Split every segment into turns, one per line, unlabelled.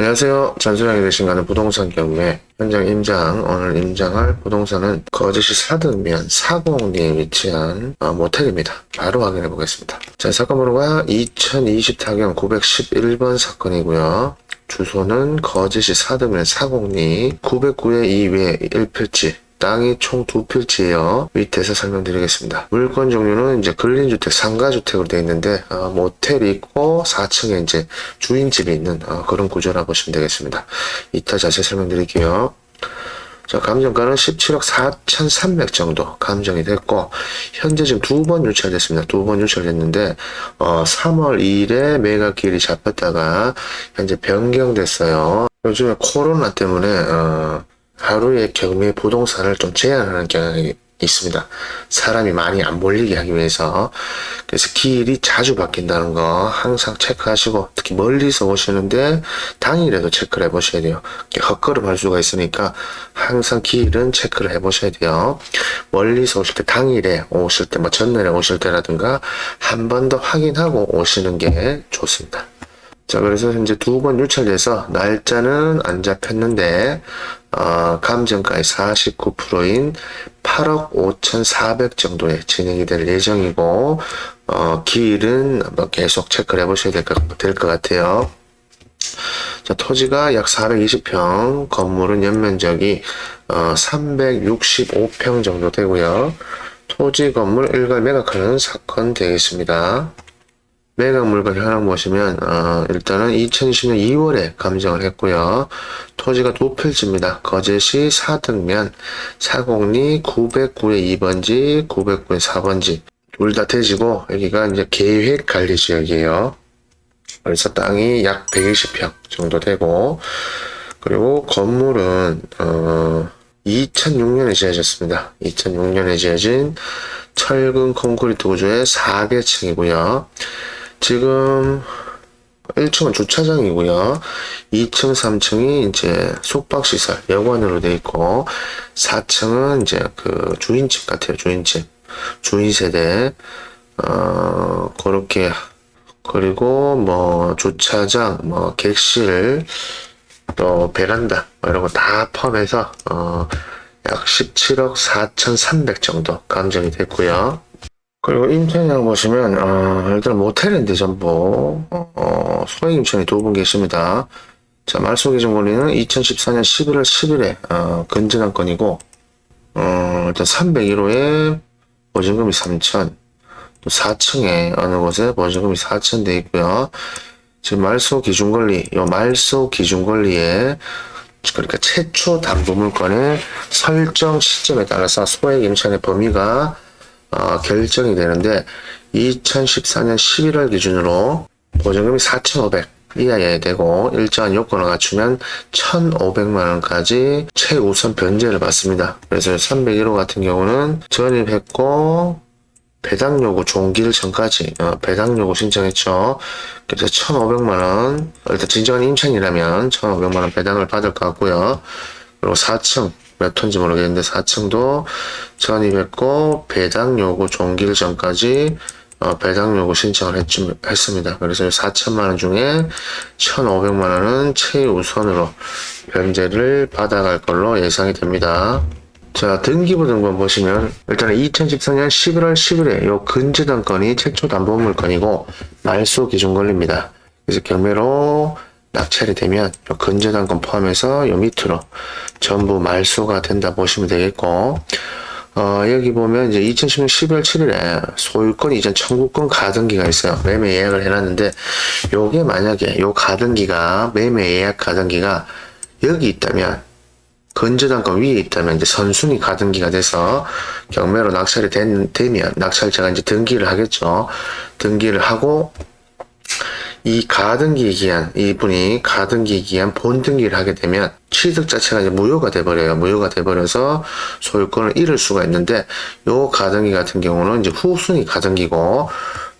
안녕하세요. 잔소량이 되신 가는 부동산 경매 현장 임장 오늘 임장할 부동산은 거제시 사등면 사공리에 위치한 어, 모텔입니다. 바로 확인해 보겠습니다. 자 사건 번호가 2024경 911번 사건이고요. 주소는 거제시 사등면 사공리 909의 2외 1필지 땅이 총 두 필지예요. 밑에서 설명드리겠습니다. 물건 종류는 이제 근린주택, 상가주택으로 되어 있는데 어, 모텔이 있고 4층에 이제 주인집이 있는 어, 그런 구조라 보시면 되겠습니다. 이따 자세히 설명드릴게요. 자, 감정가는 17억 4,300 정도 감정이 됐고, 현재 지금 두 번 유찰됐습니다. 두 번 유찰됐는데, 어, 3월 2일에 매각기일이 잡혔다가, 현재 변경됐어요. 요즘에 코로나 때문에, 어, 하루에 경매 부동산을 좀 제한하는 경향이 있습니다. 사람이 많이 안 몰리게 하기 위해서. 그래서 기일이 자주 바뀐다는 거 항상 체크하시고, 특히 멀리서 오시는데 당일에도 체크를 해 보셔야 돼요. 헛걸음 할 수가 있으니까 항상 기일은 체크를 해 보셔야 돼요. 멀리서 오실 때 당일에 오실 때, 뭐 전날에 오실 때라든가 한 번 더 확인하고 오시는 게 좋습니다. 자, 그래서 현재 두 번 유찰돼서 날짜는 안 잡혔는데, 어, 감정가의 49%인 8억 5,400 정도에 진행이 될 예정이고, 어, 기일은 계속 체크를 해보셔야 될 것, 될것 같아요. 자, 토지가 약 420평, 건물은 연면적이, 어, 365평 정도 되고요. 토지 건물 일괄 매각하는 사건 되겠습니다. 매각 물건 현황 보시면 어, 일단은 2020년 2월에 감정을 했고요. 토지가 두 필지입니다. 거제시 사등면 사공리 909의 2번지 909의 4번지 둘다 대지고 여기가 이제 계획 관리 지역이에요. 그래서 땅이 약 120평 정도 되고 그리고 건물은 어 2006년에 지어졌습니다. 2006년에 지어진 철근 콘크리트 구조의 4개층이고요. 지금 1층은 주차장이고요. 2층, 3층이 이제 숙박시설, 여관으로 돼 있고, 4층은 이제 그 주인집 같아요, 주인집. 주인세대, 어, 그렇게, 그리고 뭐 주차장, 뭐 객실, 또 베란다, 뭐 이런 거 다 포함해서, 어, 약 17억 4,300 정도 감정이 됐고요. 그리고 임차인을 보시면 어, 일단 모텔인데 전부 어, 소액 임차인이 두 분 계십니다. 자 말소 기준 권리는 2014년 11월 10일에 어, 건전한 건이고 어, 일단 301호에 보증금이 3천 또 4층에 어느 곳에 보증금이 4천 돼 있고요. 지금 말소 기준 권리 요 말소 기준 권리에 그러니까 최초 담보 물건의 설정 시점에 따라서 소액 임차인의 범위가 어, 결정이 되는데 2014년 11월 기준으로 보증금이 4,500 이하여야 되고 일정한 요건을 갖추면 1,500만 원까지 최우선 변제를 받습니다. 그래서 301호 같은 경우는 전입했고 배당 요구 종기일 전까지 어, 배당 요구 신청했죠. 그래서 1,500만 원 일단 진정한 임차인이라면 1,500만 원 배당을 받을 것 같고요. 그리고 4층 몇 톤지 모르겠는데 4층도 전입했고 배당 요구 종기일 전까지 어, 배당 요구 신청을 했, 했습니다. 그래서 4천만 원 중에 1,500만 원은 최우선으로 변제를 받아갈 걸로 예상이 됩니다. 자, 등기부 등본 보시면 일단은 2014년 11월 10일에 요 근저당 건이 최초 담보 물건이고 말소 기준 권리입니다. 그래서 경매로 낙찰이 되면 요 근저당 건 포함해서 요 밑으로 전부 말소가 된다 보시면 되겠고 어, 여기 보면 이제 2010년 12월 7일에 소유권 이전 청구권 가등기가 있어요. 매매 예약을 해놨는데 요게 만약에 요 가등기가 매매 예약 가등기가 여기 있다면 건저당권 위에 있다면 이제 선순위 가등기가 돼서 경매로 낙찰이 된, 되면 낙찰자가 이제 등기를 하겠죠. 등기를 하고 이 가등기 기한 이분이 가등기 기한 본등기를 하게 되면 취득 자체가 이제 무효가 돼버려요. 무효가 돼버려서 소유권을 잃을 수가 있는데 요 가등기 같은 경우는 이제 후순위 가등기고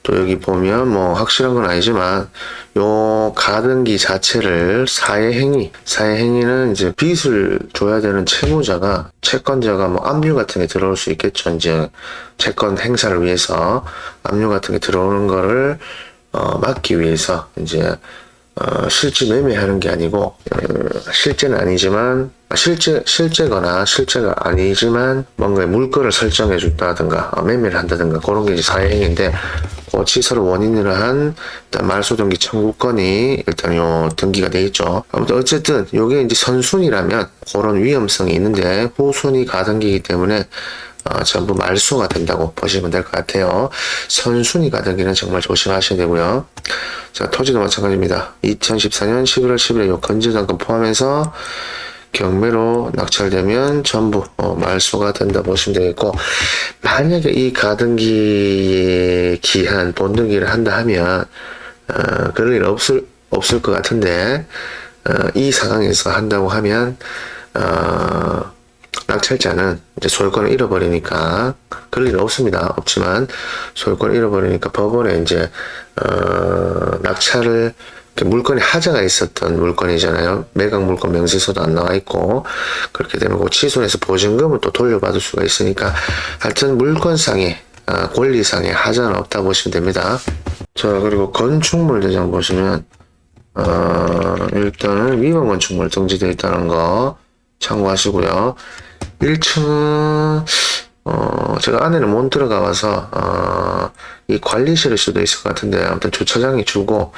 또 여기 보면 뭐 확실한 건 아니지만 요 가등기 자체를 사회행위 사회행위는 이제 빚을 줘야 되는 채무자가 채권자가 뭐 압류 같은 게 들어올 수 있겠죠 이제 채권 행사를 위해서 압류 같은 게 들어오는 거를 어, 막기 위해서 이제 어, 실제 매매하는 게 아니고 음, 실제는 아니지만 아, 실제 실제거나 실제가 아니지만 뭔가 물건을 설정해 준다든가 어, 매매를 한다든가 그런 게 이제 사행인데 그 취소를 원인으로 한 일단 말소 등기 청구권이 일단 요 등기가 돼 있죠. 아무튼 어쨌든 요게 이제 선순위라면 그런 위험성이 있는데 후순위 가등기이기 때문에 어, 전부 말소가 된다고 보시면 될 것 같아요. 선순위 가등기는 정말 조심하셔야 되고요. 자, 토지도 마찬가지입니다. 2014년 11월 10일에 요 건조장권 포함해서 경매로 낙찰되면 전부 어, 말소가 된다 보시면 되겠고 만약에 이 가등기의 기한 본등기를 한다 하면 어, 그럴 일 없을 없을 것 같은데 어, 이 상황에서 한다고 하면 어, 낙찰자는 이제 소유권을 잃어버리니까 그럴 일 없습니다. 없지만 소유권을 잃어버리니까 법원에 이제 어, 낙찰을 물건에 하자가 있었던 물건이잖아요. 매각 물건 명세서도 안 나와 있고 그렇게 되면 그 취소해서 보증금을 또 돌려받을 수가 있으니까 하여튼 물건상의 어, 권리상의 하자는 없다 보시면 됩니다. 자 그리고 건축물 대장 보시면 어, 일단은 위반 건축물 등재되어 있다는 거 참고하시고요. 1층은 어, 제가 안에는 못 들어가 봐서 어, 이 관리실일 수도 있을 것 같은데 아무튼 주차장이 주고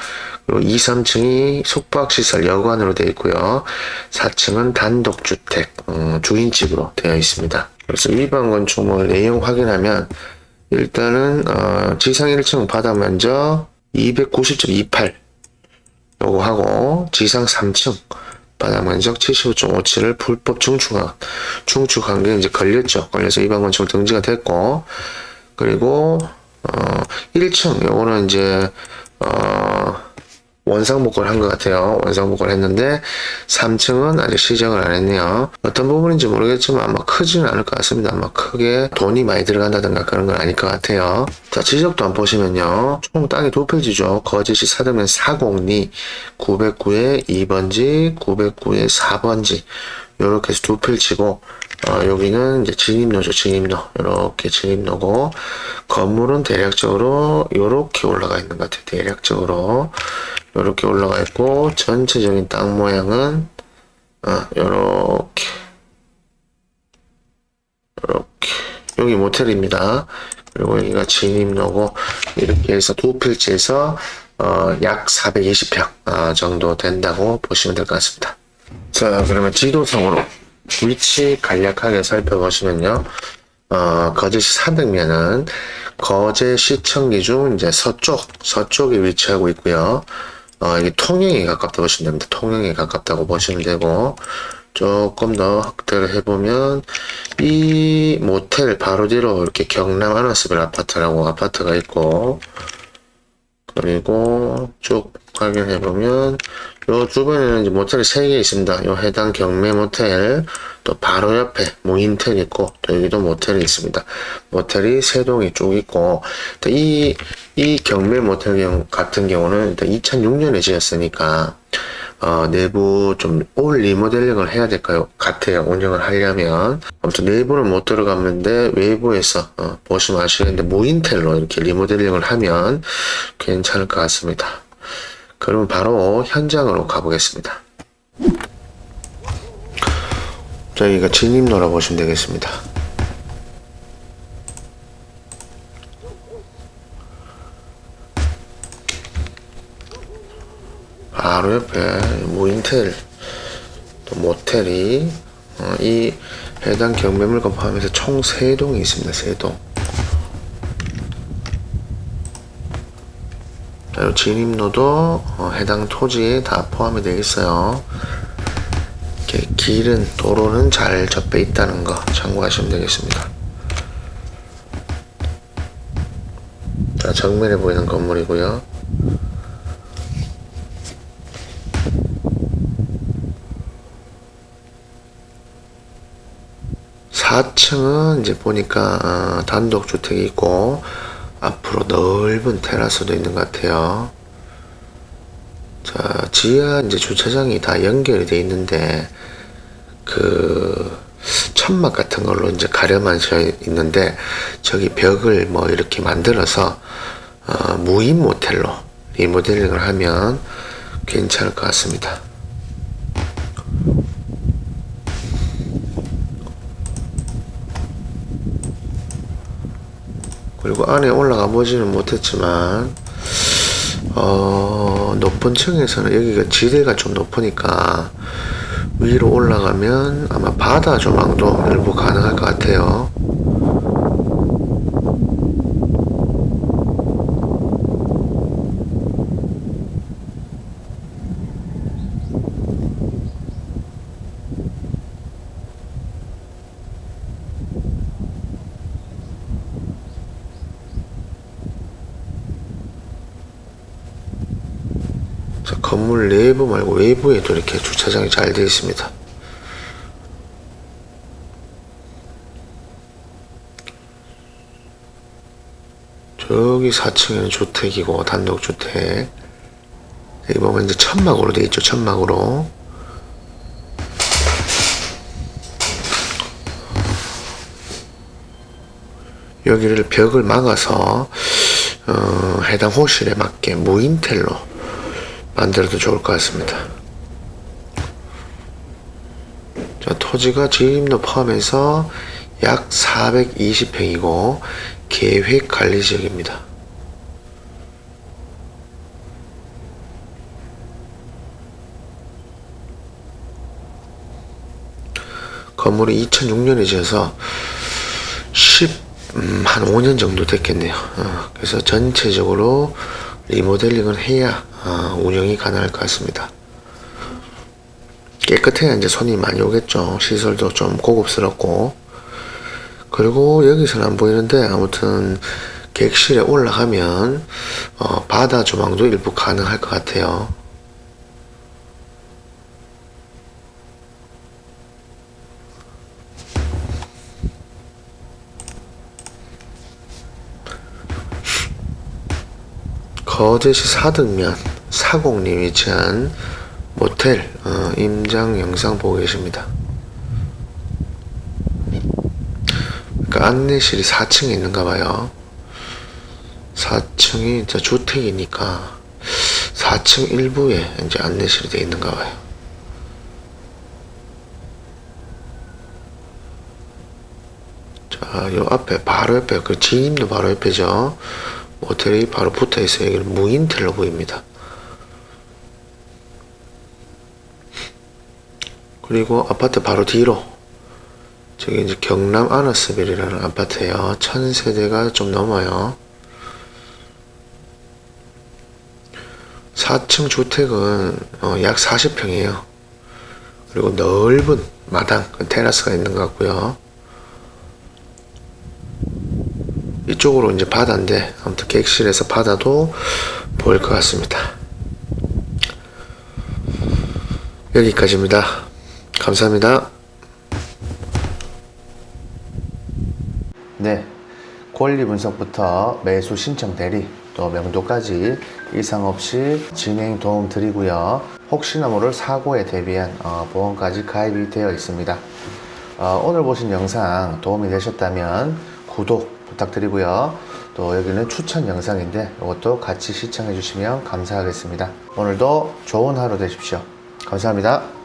그리고 2, 3층이 숙박시설 여관으로 되어 있고요. 4층은 단독주택 음, 주인집으로 되어 있습니다. 그래서 위반 건축물 내용 확인하면 일단은 어, 지상 1층 바닥 면적 290.28 요거 하고 지상 3층 면적 75.57을 불법 중축한 중축한 게 이제 걸렸죠. 걸려서 위반 건축 등지가 됐고 그리고 어 1층 요거는 이제 어 원상복구를 한 것 같아요. 원상복구를 했는데 3층은 아직 시정을 안 했네요. 어떤 부분인지 모르겠지만 아마 크지는 않을 것 같습니다. 아마 크게 돈이 많이 들어간다든가 그런 건 아닐 것 같아요. 자 지적도 안 보시면요. 총 땅이 두 필지죠. 거제시 사등면 402 909에 2번지 909에 4번지 요렇게 해서 두 필지고 어, 여기는 이제 진입로죠, 진입로. 이렇게 진입로고, 건물은 대략적으로 요렇게 올라가 있는 것 같아요. 대략적으로. 요렇게 올라가 있고, 전체적인 땅 모양은, 어, 요렇게. 요렇게. 여기 모텔입니다. 그리고 여기가 진입로고, 이렇게 해서 두 필지에서, 어, 약 420평, 아, 정도 된다고 보시면 될 것 같습니다. 자, 그러면 지도상으로 위치 간략하게 살펴보시면요. 어, 거제시 사등면은 거제시청 중 이제 서쪽, 서쪽에 위치하고 있고요. 어, 이게 통영에 가깝다고 보시면 됩니다. 통영에 가깝다고 보시면 되고, 조금 더 확대를 해보면, 이 모텔 바로 뒤로 이렇게 경남 아나스빌 아파트라고 아파트가 있고, 그리고 쭉 확인해보면, 요 주변에는 이제 모텔이 3개 있습니다. 요 해당 경매 모텔, 또 바로 옆에 무인텔 있고, 또 여기도 모텔이 있습니다. 모텔이 세 동이 쭉 있고, 또 이, 이 경매 모텔 같은 경우는 일단 2006년에 지었으니까, 어, 내부 좀 올 리모델링을 해야 될것 같아요. 운영을 하려면. 아무튼 내부는 못 들어갔는데 외부에서 어, 보시면 아시겠는데 무인텔로 이렇게 리모델링을 하면 괜찮을 것 같습니다. 그럼 바로 현장으로 가보겠습니다. 저희가 진입로라 보시면 되겠습니다. 바로 옆에 무인텔 또 모텔이 어, 이 해당 경매물건 포함해서 총 3동이 있습니다. 3동. 그리고 진입로도 어, 해당 토지에 다 포함이 되어 있어요. 이렇게 길은 도로는 잘 접해 있다는 거 참고하시면 되겠습니다. 자, 정면에 보이는 건물이고요. 사층은 이제 보니까 어, 단독 주택이 있고 앞으로 넓은 테라스도 있는 것 같아요. 자, 지하 이제 주차장이 다 연결이 돼 있는데, 그, 천막 같은 걸로 이제 가려만져 있는데, 저기 벽을 뭐 이렇게 만들어서, 어, 무인 모텔로 리모델링을 하면 괜찮을 것 같습니다. 그리고 안에 올라가 보지는 못했지만 어, 높은 층에서는 여기가 지대가 좀 높으니까 위로 올라가면 아마 바다 조망도 일부 가능할 것 같아요. 건물 내부 말고 외부에도 이렇게 주차장이 잘 되어 있습니다. 저기 4층에는 주택이고 단독주택 여기 보면 이제 천막으로 되어 있죠 천막으로 여기를 벽을 막아서 어, 해당 호실에 맞게 무인텔로 만들어도 좋을 것 같습니다. 자, 토지가 지임도 포함해서 약 420평이고 계획 관리 지역입니다. 건물이 2006년에 지어서 10, 음, 한 5년 정도 됐겠네요. 어, 그래서 전체적으로 리모델링을 해야 어, 운영이 가능할 것 같습니다. 깨끗해야 이제 손이 많이 오겠죠. 시설도 좀 고급스럽고. 그리고 여기서는 안 보이는데 아무튼 객실에 올라가면 어, 바다 조망도 일부 가능할 것 같아요. 거제시 사등면 사곡리 위치한 모텔 어, 임장 영상 보고 계십니다. 그러니까 안내실이 4층에 있는가 봐요. 4층이 이제 주택이니까 4층 일부에 이제 안내실이 돼 있는가 봐요. 자, 요 앞에 바로 옆에 그 지임도 바로 옆에죠. 모텔이 바로 붙어 있어요. 여기는 무인텔로 보입니다. 그리고 아파트 바로 뒤로 저기 이제 경남 아너스빌이라는 아파트예요. 천 세대가 좀 넘어요. 4층 주택은 어, 약 40평이에요. 그리고 넓은 마당, 그 테라스가 있는 것 같고요. 이쪽으로 이제 바다인데 아무튼 객실에서 바다도 보일 것 같습니다. 여기까지입니다. 감사합니다. 네. 권리 분석부터 매수 신청 대리 또 명도까지 이상 없이 진행 도움 드리고요. 혹시나 모를 사고에 대비한 어, 보험까지 가입이 되어 있습니다. 어, 오늘 보신 영상 도움이 되셨다면 구독 부탁드리고요. 또 여기는 추천 영상인데 이것도 같이 시청해 주시면 감사하겠습니다. 오늘도 좋은 하루 되십시오. 감사합니다.